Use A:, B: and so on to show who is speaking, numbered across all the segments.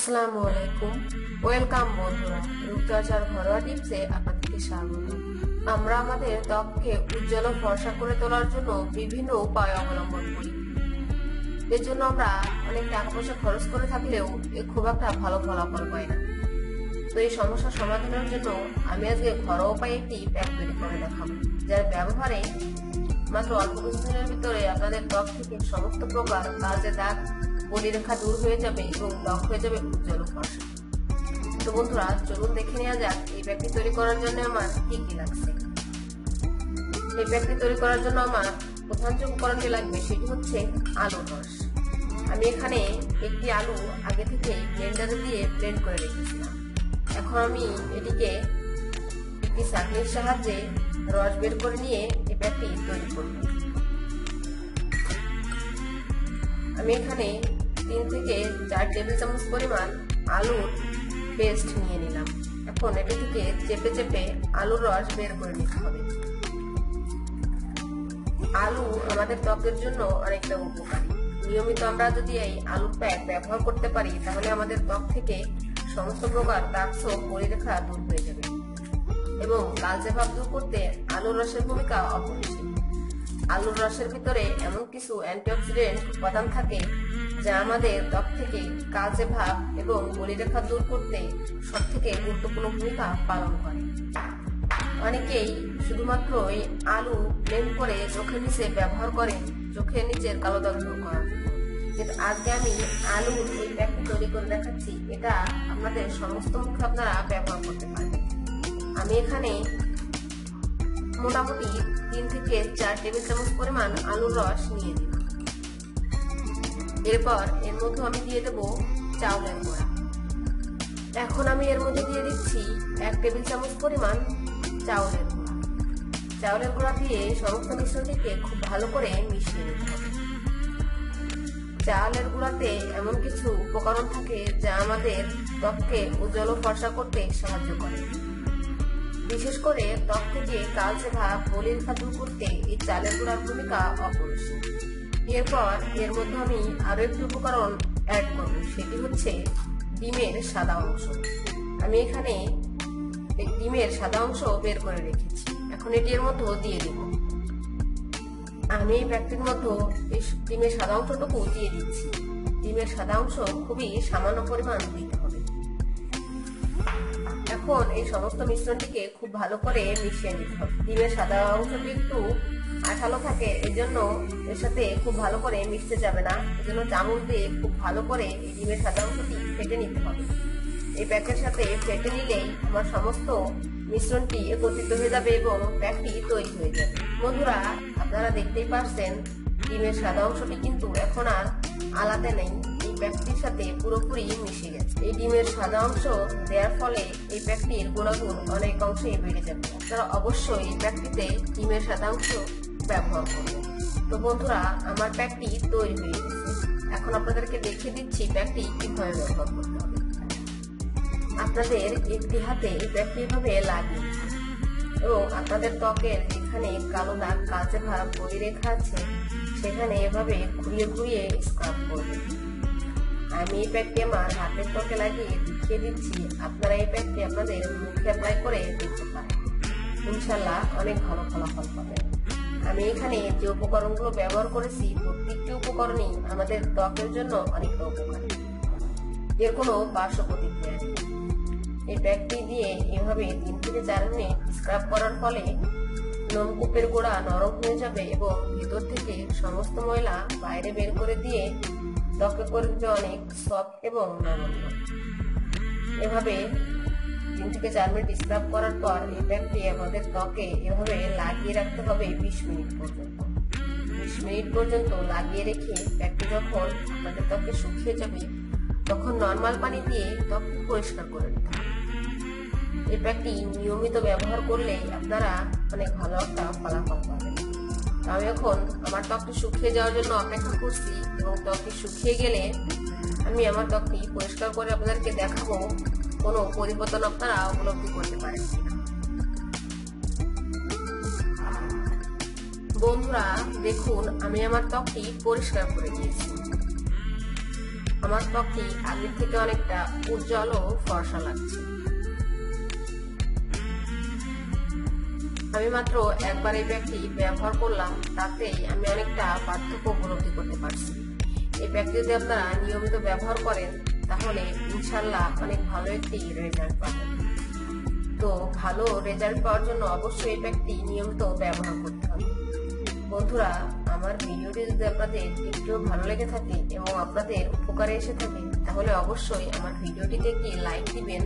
A: আসসালামু আলাইকুম। ওয়েলকাম বন্ধুরা, রূপচর্চার ঘরোয়া টিপসে আপনাদেরকে স্বাগত। আমরা আমাদের ত্বককে উজ্জ্বল ও ফর্সা করে তোলার জন্য বিভিন্ন উপায় অবলম্বন করি। এর জন্য আমরা অনেক টাকা পয়সা খরচ করে থাকলেও এ খুব একটা ভালো ফলাফল পাই না। তো এই সমস্যার সমাধানের জন্য আমি আজকে ঘরোয়া উপায়ে একটি প্যাক তৈরি করে দেখাবো, যার ব্যবহারে মাত্র অল্প কিছুদিনের ভিতরে আপনাদের ত্বক থেকে সমস্ত প্রকার কাজে দাগ, বলিরেখা দূর হয়ে যাবে এবং ত্বক হয়ে যাবে উজ্জ্বল ফর্সা। তো বন্ধুরা, চলুন দেখে নেওয়া যাক এই ব্যাগটি তৈরি করার জন্য আমার কি কি লাগছে। এই ব্যাগটি তৈরি করার জন্য আমার প্রধান যে উপকরণটি লাগবে সেটি হচ্ছে আলু রস আমি এখানে একটি আলু আগে থেকে ব্লেন্ডারে দিয়ে ব্লেন্ড করে রেখেছিলাম। এখন আমি এটিকে একটি চাকনির সাহায্যে রস বের করে নিয়ে প্যাকটি তৈরি করব। আমি এখানে তিন থেকে চার টেবিল চামচ পরিমাণ আলুর পেস্ট নিয়ে নিলাম। এখন এটি থেকে চেপে চেপে আলুর রস বের করে নিতে হবে। আলু আমাদের ত্বকের জন্য অনেকটা উপকারী। নিয়মিত আমরা যদি এই আলুর প্যাক ব্যবহার করতে পারি, তাহলে আমাদের ত্বক থেকে সমস্ত প্রকার দাগছোপ পরিরেখা দূর এবং কালচে ভাব দূর করতে আলুর রসের ভূমিকা অপরিসীম। আলুর রসের ভিতরে এমন কিছু অ্যান্টিঅক্সিডেন্ট উপাদান থাকে যা আমাদের ত্বক থেকে কালচে ভাব এবং বলিরেখা দূর করতে সব থেকে গুরুত্বপূর্ণ ভূমিকা পালন করে। অনেকেই শুধুমাত্র এই আলু ব্লেন্ড করে চোখের নিচে ব্যবহার করে, চোখের নিচের কালো দাগ দূর করার কিন্তু আজকে আমি আলুর এই প্যাকটি তৈরি করে দেখাচ্ছি, এটা আপনাদের সমস্ত মুখে আপনারা ব্যবহার করতে পারেন আমি এখানে মোটামুটি তিন থেকে চার টেবিল চামচ পরিমাণ আলুর রস নিয়ে দিলাম এরপর এর মধ্যে আমি দিয়ে দেবো চাউলের গুঁড়া। এখন আমি এর মধ্যে দিয়ে দিচ্ছি এক টেবিল চামচ পরিমাণ চাউলের গুঁড়া। চাউলের গুঁড়া দিয়ে সমস্ত মিশ্রণটিকে খুব ভালো করে মিশিয়ে নিতে হবে। চালের গুঁড়াতে এমন কিছু উপকরণ থাকে যা আমাদের ত্বককে উজ্জ্বল ফর্সা করতে সাহায্য করে। বিশেষ করে ত্বক থেকে কালচে ভাব বলির দূর করতে এই চালের গুঁড়ার ভূমিকা অপরিসীম। এরপর এর মধ্যে আমি আরও একটি উপকরণ অ্যাড করব, সেটি হচ্ছে ডিমের সাদা অংশ। আমি এখানে ডিমের সাদা অংশ বের করে রেখেছি। এখন এটি এর মধ্যে দিয়ে দেব। আমি এই প্যাকটির মধ্যে এই ডিমের সাদা অংশটুকু দিয়ে দিচ্ছি। ডিমের সাদা অংশ খুবই সামান্য পরিমাণ দিতে হবে। এখন এই সমস্ত মিশ্রণটিকে খুব ভালো করে মিশিয়ে নিতে হবে। ডিমের সাদা অংশটি একটু আঠালো থাকে এই জন্য এর সাথে খুব ভালো করে মিশতে যাবে না। এই জন্য চামচ দিয়ে খুব ভালো করে এই ডিমের সাদা অংশটি ফেটে নিতে হবে। এই প্যাকের সাথে ফেটে নিলেই আমার সমস্ত মিশ্রণটি একত্রিত হয়ে যাবে এবং প্যাকটি তৈরি হয়ে যাবে। বন্ধুরা, আপনারা দেখতেই পারছেন, ডিমের সাদা অংশটি কিন্তু এখন আর আলাদা নেই। প্যাকটির সাথে পুরোপুরি মিশে গেছে। এই ডিমের সাদা অংশ দেওয়ার ফলে এই প্যাকটির গুণাগুণ অনেক অংশেই বেড়ে যাবে। তারা অবশ্যই এই প্যাকটিতে ডিমের সাদা অংশ ব্যবহার করবে। তো বন্ধুরা, আমার প্যাকটি তৈরি হয়ে গেছে। এখন আপনাদেরকে দেখিয়ে দিচ্ছি প্যাকটি কীভাবে ব্যবহার করতে হবে। আপনাদের একটি হাতে এই প্যাকটি এভাবে লাগিয়ে এবং আপনাদের ত্বকের যেখানে কালো দাগ, কালচে ভাব বই রেখা আছে, সেখানে এভাবে ঘুরিয়ে ঘুরিয়ে স্ক্রাব করবেন আমি এই প্যাকটি আমার হাতের ত্বকে লাগিয়ে দেখিয়ে দিচ্ছি। আপনারা এই প্যাকটি আপনাদের মুখে অ্যাপ্লাই করে দেখতে পারেন। ইনশাল্লাহ অনেক ভালো ফলাফল পাবেন আমি এখানে যে উপকরণগুলো ব্যবহার করেছি, প্রত্যেকটি উপকরণই আমাদের ত্বকের জন্য অনেকটা উপকারী। এর কোনো পার্শ্ব প্রতিক্রিয়া এই প্যাকটি দিয়ে এভাবে তিন থেকে চার মিনিট স্ক্রাব করার ফলে নলকূপের গোড়া নরম হয়ে যাবে এবং ভিতর থেকে সমস্ত ময়লা বাইরে বের করে দিয়ে ত্বকে করবে অনেক সফট এবং নমনীয় এভাবে তিন থেকে চার মিনিট স্ক্রাব করার পর এই প্যাকটি আমাদের ত্বকে এভাবে লাগিয়ে রাখতে হবে বিশ মিনিট পর্যন্ত। বিশ মিনিট পর্যন্ত লাগিয়ে রেখে প্যাকটি যখন আমাদের ত্বকে শুকিয়ে যাবে, তখন নর্মাল পানি দিয়ে ত্বক পরিষ্কার করে নিতে হবে। এই প্যাকটি নিয়মিত ব্যবহার করলে আপনারা অনেক ভালো একটা ফলাফল পাবেন। আমি এখন আমার ত্বকটি শুকিয়ে যাওয়ার জন্য অপেক্ষা করছি এবং ত্বকটি শুকিয়ে গেলে আমি আমার ত্বকটি পরিষ্কার করে আপনাদেরকে দেখাবো। কোনো পরিবর্তন আপনারা উপলব্ধি করতে পারেন বন্ধুরা, দেখুন, আমি আমার ত্বকটি পরিষ্কার করে দিয়েছি। আমার ত্বকটি আগের থেকে অনেকটা উজ্জ্বল ও ফর্সা লাগছে। আমি মাত্র একবার এই ব্যাগটি ব্যবহার করলাম, তাতেই আমি অনেকটা পার্থক্য উপলব্ধি করতে পারছি। এই ব্যাগটি যদি আপনারা নিয়মিত ব্যবহার করেন, তাহলে ইনশাল্লাহ অনেক ভালো একটি রেজাল্ট পাবেন। তো ভালো রেজাল্ট পাওয়ার জন্য অবশ্যই এই ব্যাগটি নিয়মিত ব্যবহার করতে হবে। বন্ধুরা, আমার ভিডিওটি যদি আপনাদের একটু ভালো লেগে থাকে এবং আপনাদের উপকারে এসে থাকে, তাহলে অবশ্যই আমার ভিডিওটিতে একটি লাইক দিবেন।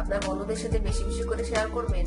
A: আপনার বন্ধুদের সাথে বেশি বেশি করে শেয়ার করবেন।